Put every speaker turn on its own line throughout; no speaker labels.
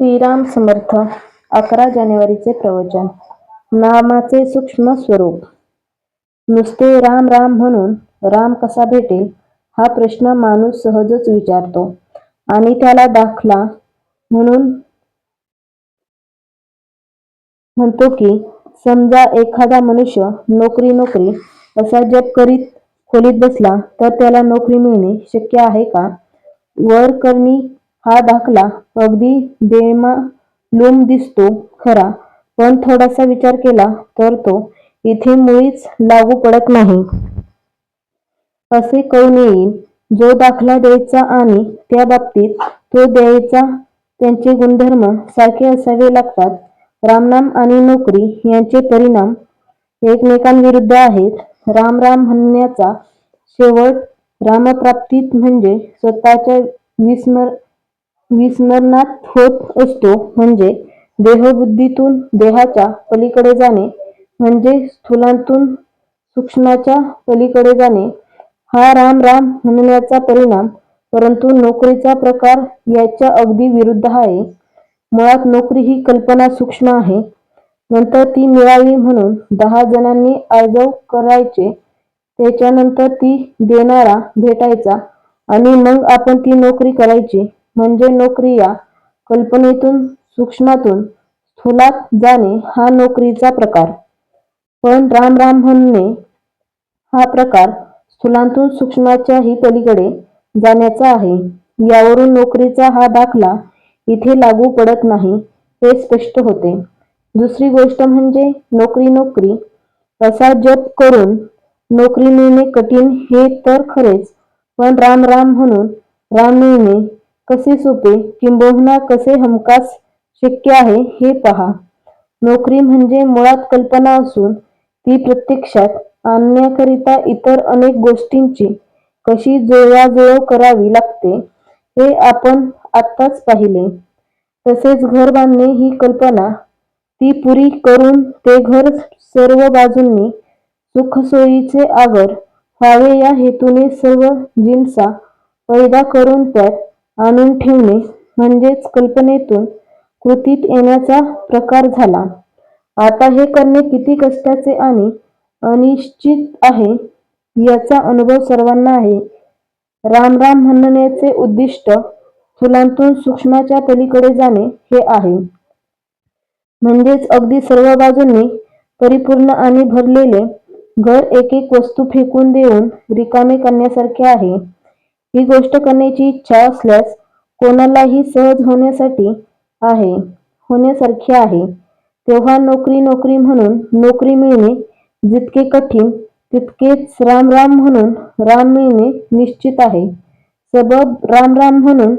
श्रीराम समर्थ अकरा जानेवारीचे प्रवचन. नामाचे सूक्ष्म स्वरूप. नुसते राम राम म्हणून राम कसा भेटेल? हा प्रश्न माणूस सहजच विचारतो. आणि त्याला दाखला म्हणून म्हणतो की समजा एखादा मनुष्य नोकरी नोकरी असा जप करीत खोलीत बसला तर त्याला नोकरी मिळणे शक्य आहे का? वर करणी हा दाखला अगदी बेमालूम दिसतो खरा पण थोडासा विचार केला तर तो इथे मुळीच लागू पडत नाही. असे कळून येईल जो दाखला द्यायचा आणि त्या बाबतीत तो द्यायचा त्यांचे गुणधर्म सारखे असावे लागतात. रामनाम आणि नोकरी यांचे परिणाम एकमेकांविरुद्ध आहेत. राम राम म्हणण्याचा शेवट रामप्राप्तीत म्हणजे स्वतःच्या विस्मर विस्मरणात होत असतो म्हणजे देहबुद्धीतून देहाच्या पलीकडे जाणे म्हणजे स्थूलांतून सूक्ष्माच्या पलीकडे जाणे हा राम राम म्हणण्याचा परिणाम परंतु नोकरीचा प्रकार याच्या अगदी विरुद्ध आहे. मुळात नोकरी ही कल्पना सूक्ष्म आहे. नंतर ती मिळावी म्हणून दहा जणांनी आर्जव करायचे त्याच्यानंतर ती देणारा भेटायचा आणि मग आपण ती नोकरी करायची. म्हणजे नोकरी या कल्पनेतून सूक्ष्मातून स्थूलात जाणे हा नोकरीचा प्रकार. पण राम राम म्हणणे हा प्रकार स्थूलांतून सूक्ष्माच्याही पलीकडे जाण्याचा आहे. यावरून नोकरीचा हा दाखला इथे लागू पडत नाही हे स्पष्ट होते. दुसरी गोष्ट म्हणजे नोकरी नोकरी. असा जप करून नोकरी मिळणे कठीण हे तर खरेच पण राम राम म्हणून राम मिळणे कसे सोपे किंबहुना कसे हमखास शक्य आहे हे पहा. नोकरी म्हणजे मुळात कल्पना असून ती प्रत्यक्षात आणण्याकरिता इतर अनेक गोष्टींची कशी जुळवाजुळव करावी लागते हे आपण आत्ताच पाहिले. तसेच घर बांधणे ही कल्पना ती पुरी करून ते घर सर्व बाजूंनी सुखसोयीचे आगर व्हावे या हेतूने सर्व जिन्सा पैदा करून त्यात आणून ठेवणे म्हणजेच कल्पनेतून कृतीत येण्याचा प्रकार झाला. आता हे करणे किती कष्टाचे आणि अनिश्चित आहे याचा अनुभव सर्वांना आहे. राम राम म्हणण्याचे उद्दिष्ट फुलांतून सूक्ष्माच्या पलीकडे जाणे हे आहे. म्हणजेच अगदी सर्व बाजूंनी परिपूर्ण आणि भरलेले घर एक एक वस्तू फेकून देऊन रिकामे करण्यासारखे आहे. ही गोष्ट करण्याची इच्छा असल्यास कोणालाही सहज होण्यासाठी आहे होण्यासारखी आहे. तेव्हा नोकरी नोकरी म्हणून नोकरी मिळणे जितके कठीण तितकेच राम राम म्हणून राम मिळणे निश्चित आहे. सबब राम राम म्हणून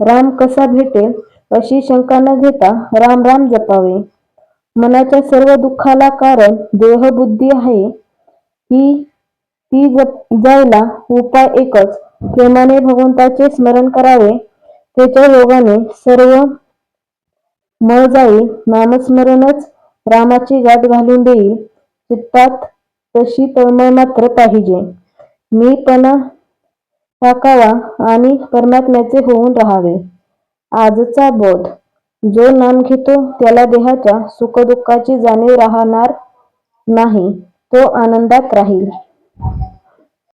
राम कसा भेटेल अशी शंका न घेता राम राम जपावे. मनाच्या सर्व दुःखाला कारण देहबुद्धी आहे ही ती जप जायला उपाय एकच प्रेमाने भगवंताचे स्मरण करावे. त्याच्या योगाने सर्व मळ जाईल नामस्मरणच रामाची गाठ घालून देईल. चित्तात तशी तळमळ मात्र पाहिजे. मी पण टाकावा आणि परमात्म्याचे होऊन राहावे. आजचा बोध. जो नाम घेतो त्याला देहाच्या सुखदुःखाची जाणीव राहणार नाही तो आनंदात राहील.